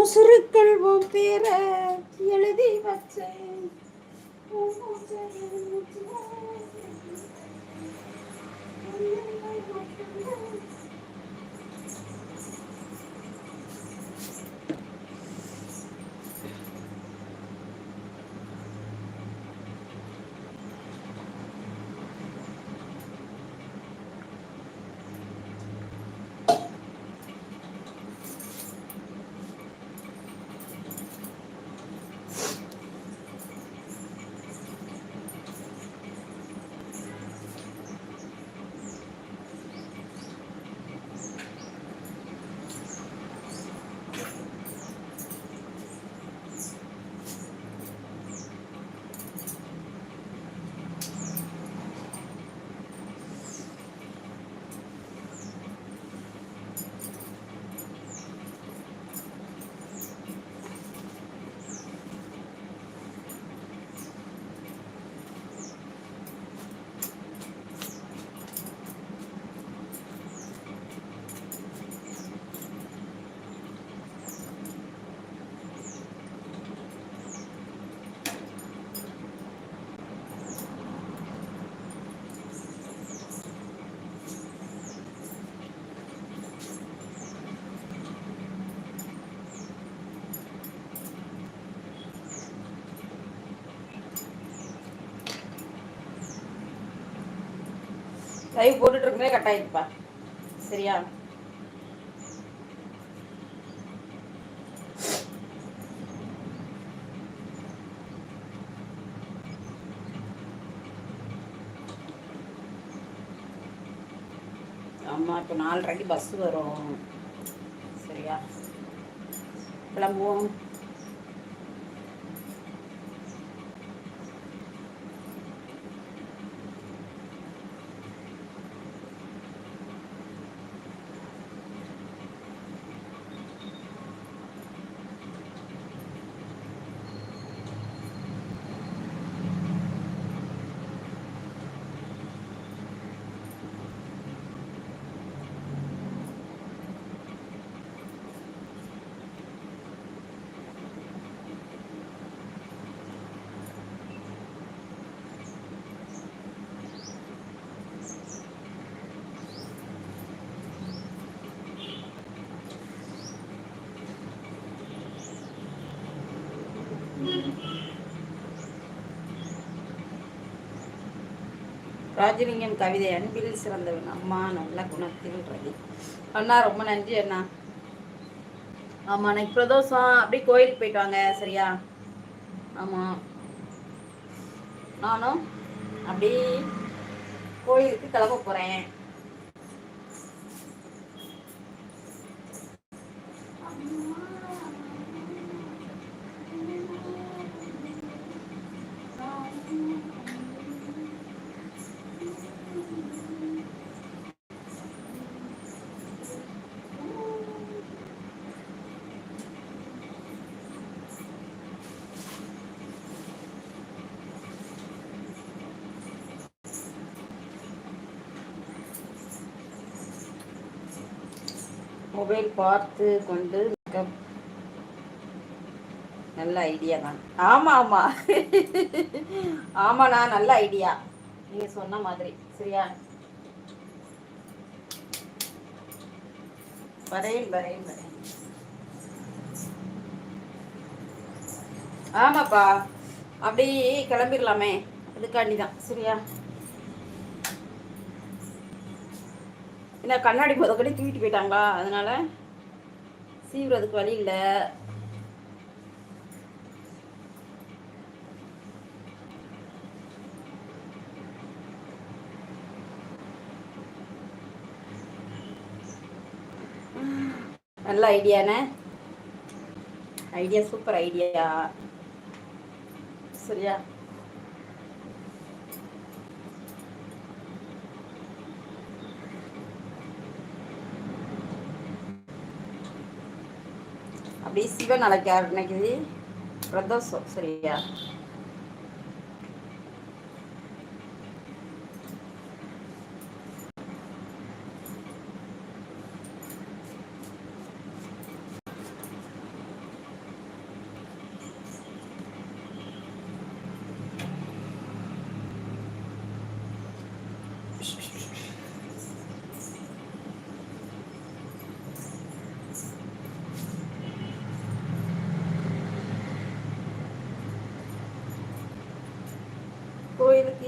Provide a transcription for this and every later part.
உசுருக்கள் உன் பேர எழுதி வச்சேன் லைவ் போட்டுட்டு இருக்கும்போதே கட் ஆயிடுப்பா சரியா? ஆமா இப்போ நாலரைக்கு பஸ் வரும். சரியா? கிளம்புவோம். ராஜலிங்கம் கவிதை அன்பில் சிறந்தவன். அம்மா நல்ல குணத்தில் ரவி. அண்ணா ரொம்ப நன்றி அண்ணா. ஆமா அன்னைக்கு பிரதோஷம் அப்படியே கோயிலுக்கு போயிட்டு வாங்க சரியா? ஆமா. நானும் அப்படியே கோயிலுக்கு கிளம்ப போறேன். மொபைல் பார்த்து கொண்டு மேக்கப் நல்ல ஐடியா தான். ஆமா ஆமா. ஆமாண்ணா நல்ல ஐடியா நீங்க சொன்ன மாதிரி. சரியா? வரேன் வரேன் வரேன் ஆமாப்பா. அப்படி கிளம்பிடலாமே அதுக்காண்டி தான் சரியா? என்ன கண்ணாடி முதக்கடி தூக்கிட்டு போயிட்டாங்களா? அதனால சீவுறதுக்கு வழி இல்லை. நல்ல ஐடியாண்ணே ஐடியா சூப்பர் ஐடியா சரியா? அப்படியே சிவன் அழைக்கார் இன்னைக்கு பிரதோஷம் சரியா?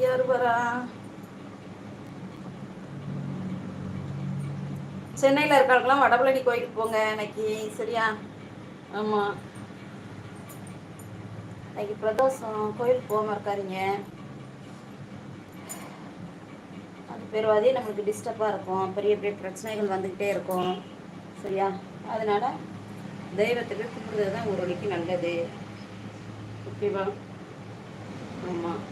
யார் வரா? சென்னையில் இருக்காங்களாம் வடபழனி கோயிலுக்கு போங்க இன்னைக்கு சரியா? ஆமாம் இன்னைக்கு பிரதோஷம். கோயிலுக்கு போகாம இருக்காருங்க அது பெருவாதே நம்மளுக்கு டிஸ்டர்பாக இருக்கும். பெரிய பெரிய பிரச்சனைகள் வந்துக்கிட்டே இருக்கும். சரியா? அதனால் தெய்வத்துக்கு கும்பிடுறது தான் ஒரு வழிக்கு நல்லது. ஓகேவா? ஆமாம்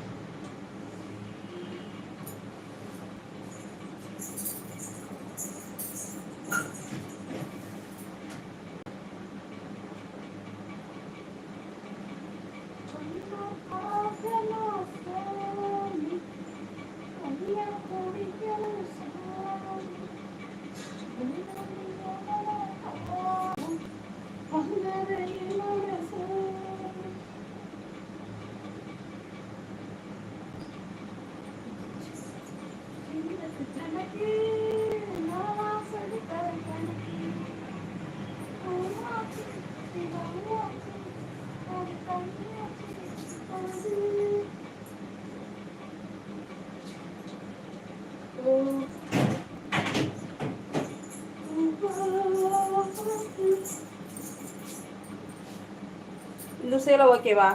இந்த ஓகேவா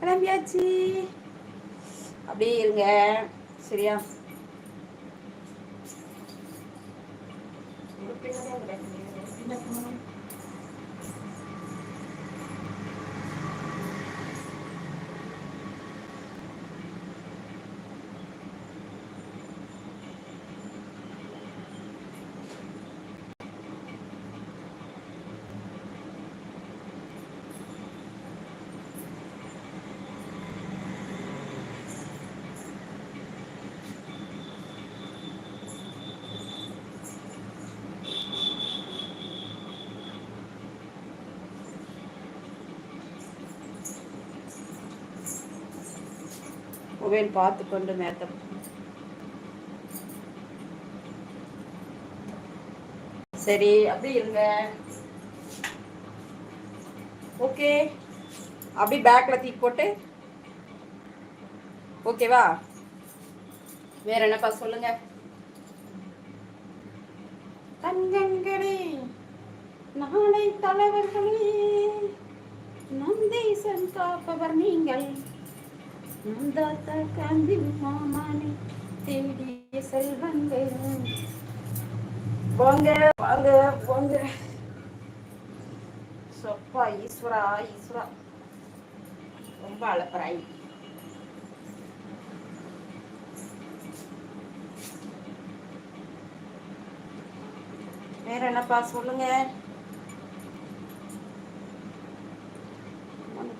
கிளம்பியாச்சு அப்படியே இருங்க. சரியா? மொபைல் பார்த்து கொண்டு மேத்த சரி அப்படி இருங்க. ஓகே. அப்படி பேக்கில் தூக்கி போட்டு. ஓகேவா வேற என்னப்பா சொல்லுங்க? தஞ்சங்களே நாளை தலைவர்களே நம் தேசம் காப்பவர் நீங்கள். நந்தாத்த காந்தி மாமானி தேடிய செல்வங்கள் வாங்க வாங்க வாங்க. சொப்பா ஈஸ்வரா ஈஸ்வரா. ரொம்ப அழப்பறாய் வேற என்னப்பா சொல்லுங்க.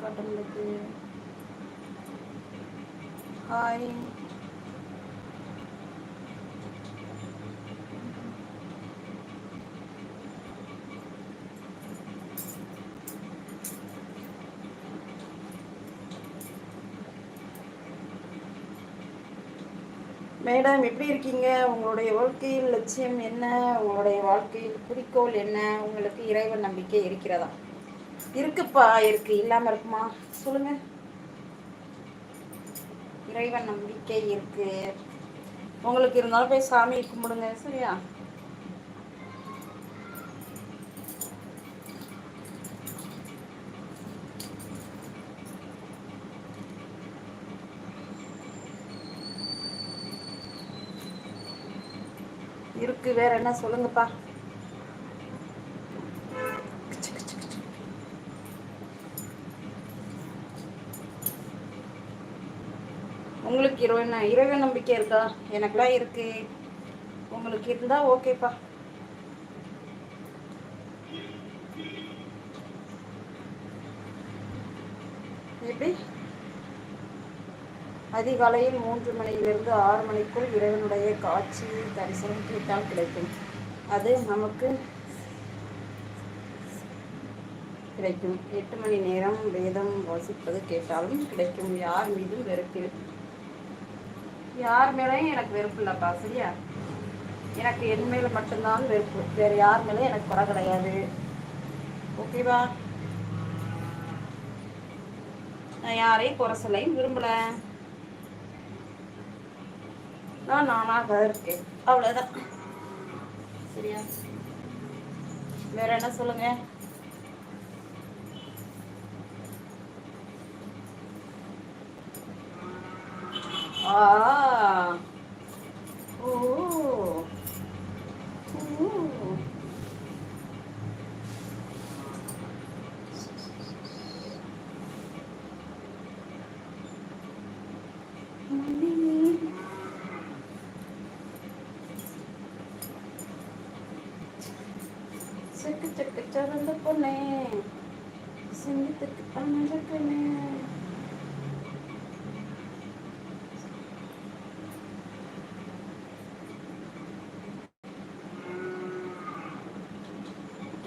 காட்டுங்களுக்கு ஹாய் மேடம் எப்படி இருக்கீங்க? உங்களுடைய வாழ்க்கையில் லட்சியம் என்ன? உங்களுடைய வாழ்க்கையில் குறிக்கோள் என்ன? உங்களுக்கு இறைவன் நம்பிக்கை இருக்கிறதா? இருக்குப்பா இருக்கு. இல்லாமல் இருக்குமா? சொல்லுங்க. இறைவன் நம்பிக்கை இருக்கு. உங்களுக்கு இருந்தாலும் போய் சாமி கும்பிடுங்க சரியா? இருக்கு வேற என்ன சொல்லுங்கப்பா? உங்களுக்கு இறைவன் இரவு நம்பிக்கை இருக்கா? எனக்குலாம் இருக்கு. உங்களுக்கு இருந்தா ஓகேப்பா. எப்படி? அதிகாலையில் மூன்று மணியிலிருந்து ஆறு மணிக்குள் இறைவனுடைய காட்சி தரிசனம் கேட்டால் கிடைக்கும். அது நமக்கு கிடைக்கும். எட்டு மணி நேரம் வேதம் வாசிப்பது கேட்டாலும் கிடைக்கும். யார் மீதும் வெறுப்பில் யார் மேலேயும் எனக்கு வெறுப்பு இல்லைப்பா சரியா? எனக்கு என் மேல மட்டும்தான் வெறுப்பு. வேற யார் மேலேயும் எனக்கு குறை கிடையாது. ஓகேவா? நான் யாரையும் குறை சொல்லையும் விரும்பல. நான் நானாக இருக்கேன். அவ்வளோதான் சரியா? வேற என்ன சொல்லுங்க? ஆ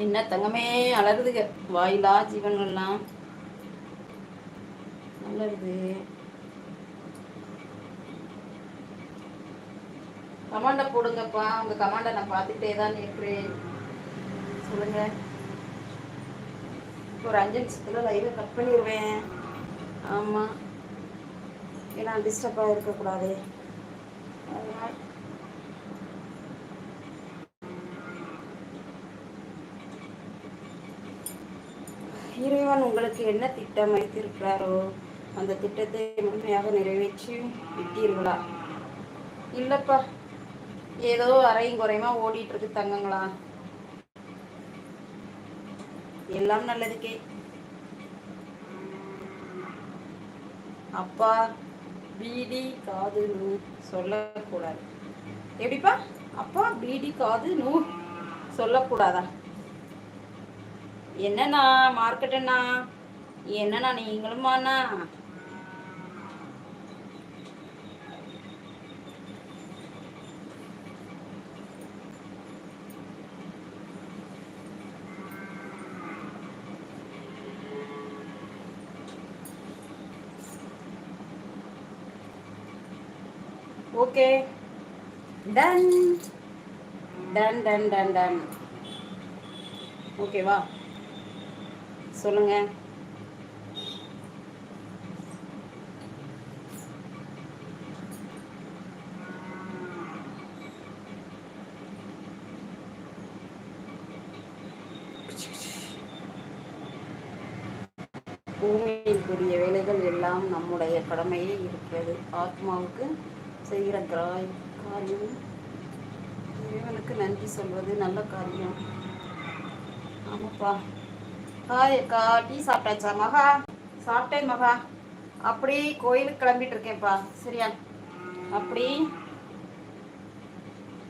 என்ன தங்கமே அலருதுக வாயிலா ஜீவன்கள்லாம். அலருது கமாண்டை போடுங்கப்பா. உங்க கமாண்டை நான் பார்த்துட்டே தான் இருக்கிறேன் சொல்லுங்க. ஒரு அஞ்சு நிமிஷத்துல லைவை கட் பண்ணிடுவேன் ஆமா. ஏன்னா டிஸ்டர்பாக இருக்கக்கூடாது அதனால இறைவன் உங்களுக்கு என்ன திட்டம் வைத்திருக்கிறாரோ அந்த திட்டத்தை முழுமையாக நிறைவேற்றி விட்டீர்களா? இல்லப்பா ஏதோ அரையும் குறையுமா ஓடிட்டு இருக்கு தங்கங்களா? எல்லாம் நல்லதுக்கே அப்பா பீடி காது நூ சொல்லக்கூடாது. எப்படிப்பா? அப்பா பீடி காது நூ சொல்லக்கூடாதா? என்னண்ணா மார்க்கெட்டுண்ணா என்னண்ணா நீங்களுமாண்ணா? Okay. Done done done done done ஓகேவா சொல்லுங்க. பூமியில் கூடிய வேலைகள் எல்லாம் நம்முடைய கடமையே இருக்கிறது. ஆத்மாவுக்கு செய்கிற கிராய் காரியம். இறைவனுக்கு நன்றி சொல்வது நல்ல காரியம். ஆமாப்பா. ஹாய் அக்கா டீ சாப்பிட்டாச்சா மகா? சாப்பிட்டேன் மகா. அப்படி கோயிலுக்கு கிளம்பிட்டு இருக்கேன்ப்பா. சரியா? அப்படி.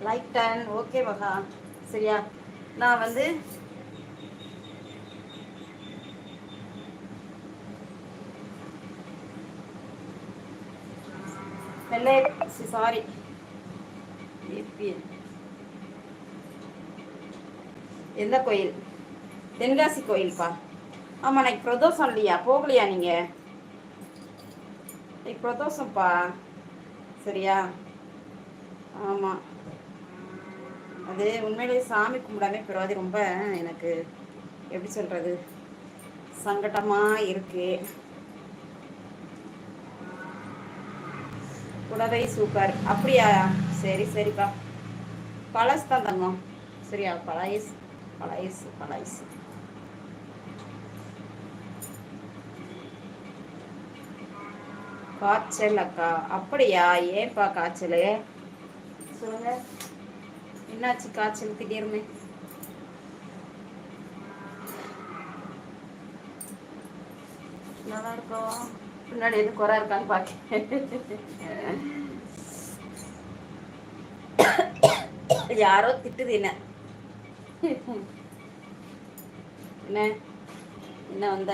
Like done. ஓகே மகா. சரியா? நான் வந்து வெள்ளை சாரி எந்த கோயில்? தென்காசி கோயில்ப்பா ஆமாம் இன்னைக்கு பிரதோஷம் இல்லையா? போகலையா நீங்கள் இன்னைக்கு பிரதோஷம்ப்பா சரியா? ஆமாம் அது உண்மையிலேயே சாமி கும்பிடாமே பிறவாதி. ரொம்ப எனக்கு எப்படி சொல்கிறது சங்கடமாக இருக்குது புடவை சூப்பர். அப்படியா? சரி சரிப்பா. பழசு தான் தங்கம் சரியா? பழசு பழசு பழயசு. காய்ச்சல் அக்கா அப்படியா? ஏன்பா காய்ச்சல்? சொல்லுங்க. என்னாச்சு காய்ச்சல் திடீர்னு? நல்லா இருக்கும் பின்னாடி எதுவும் குறை இருக்கான்னு பார்க்க யாரோ திட்டுது என்ன? என்ன? என்ன வந்த?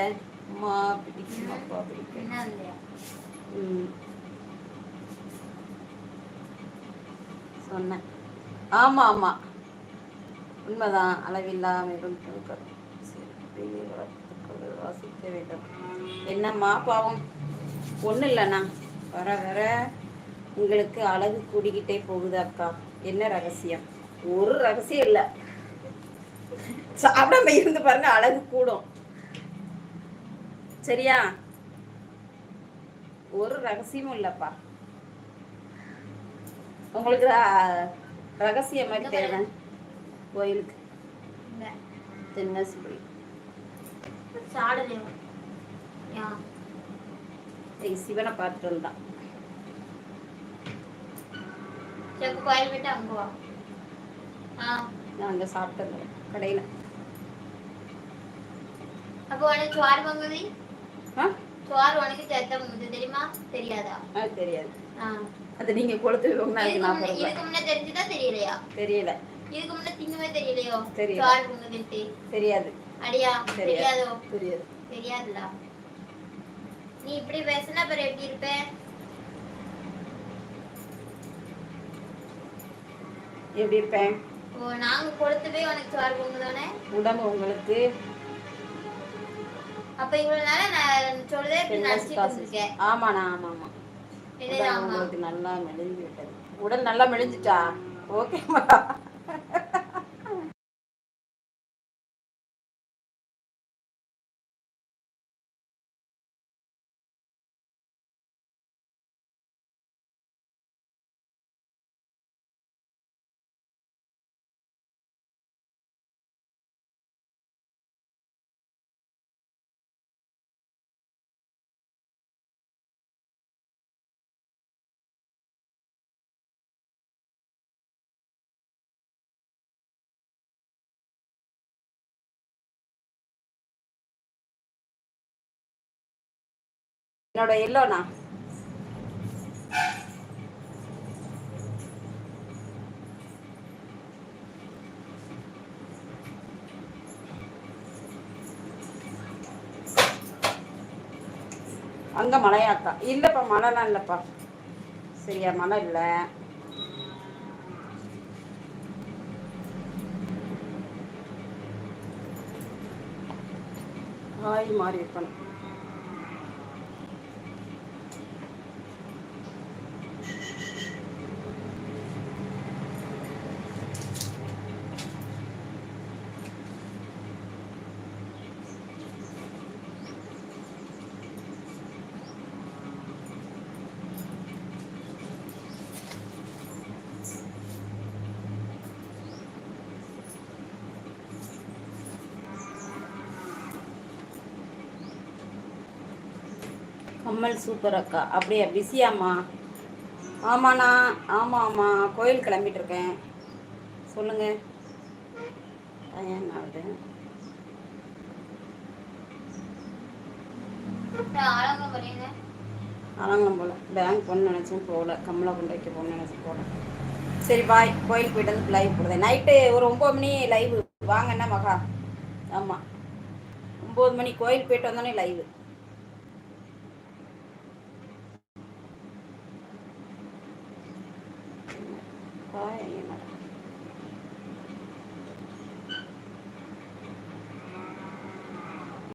அம்மா பிடிக்கும் அப்பா பிடிக்கும் சொன்னேன். ஆமாம் ஆமாம் உண்மைதான் அளவில்லாமல் வாசிக்க வேண்டும். என்னம்மா பாவம்? ஒன்றும் இல்லைண்ணா வர வர. உங்களுக்கு அழகு கூடிக்கிட்டே போகுது அக்கா. என்ன ரகசியம்? ஒரு ரகசியம் இல்லை. சாப்பிடாம இருந்து பாருங்க அழகு கூடும். சரியா? ஒரு ரகசியமும் இல்லைப்பா. உங்களுக்கு ரகசியம் மாதிரி தேவை. கோயிலுக்கு. தென்னசுபடி சிவனை பார்த்துட்டு வந்தான். கோயில் போயிட்டு அங்க வா. ஆ. நான் அங்கே சாப்பிட்டு கடையில். அப்போ உனக்கு வாங்குது ஆ? சோறு உனக்கு சேர்த்த வாங்குது தெரியுமா? தெரியாதா? தெரியாது. அது நீங்கள் கொடுத்து இதுக்கு முன்ன- தெரிஞ்சுதா தெரியலையா? தெரியல. இதுக்கு முன்ன திங்கவே தெரியலையோ? தெரியல. தெரியாது. அடியா தெரியாது. தெரியாதோ? தெரியாது. தெரியாதுல நீ இப்படி பேசினா அப்புறம் எப்படி இருப்ப? எப்படி இருப்பேன் ஓ நாங்க கொளுத்து போய் உனக்கு சோறு பொங்குதானே உடம்பு உங்களுக்கு அப்ப இவ்வளவு நாளா நான் சொல்றதே இருக்கேன் ஆமாண்ணா உடல் ஆமா. உங்களுக்கு நல்லா மெலிஞ்சு விட்டது. உடல் நல்லா மெலிஞ்சிட்டா ஓகேம்மா என்னோட எல்லோண்ணா அங்க மழையாக்கா இல்லப்பா மழைலாம் இல்லப்பா. சரியா மழை இல்லை. ஆய் மாறி இருக்கணும். கம்மல் சூப்பர் அக்கா. அப்படியா பிஸியாம்மா ஆமாண்ணா ஆமாம் ஆமாம் கோயில் கிளம்பிட்டு இருக்கேன். சொல்லுங்க. என்ன ஆகுது அலங்கலம் போல. பேங்க் போகணும்னு நினச்சேன் போகல. கம்மலை கொண்டு வைக்க போகணும்னு நினச்சேன் போகல. சரி பாய் கோயில் போயிட்டு வந்து லைவ் போடுறேன். நைட்டு ஒரு ஒம்பது மணி லைவ் வாங்கண்ணா மகா? ஆமாம் ஒம்பது மணி கோயில் போயிட்டு வந்தோடனே லைவ்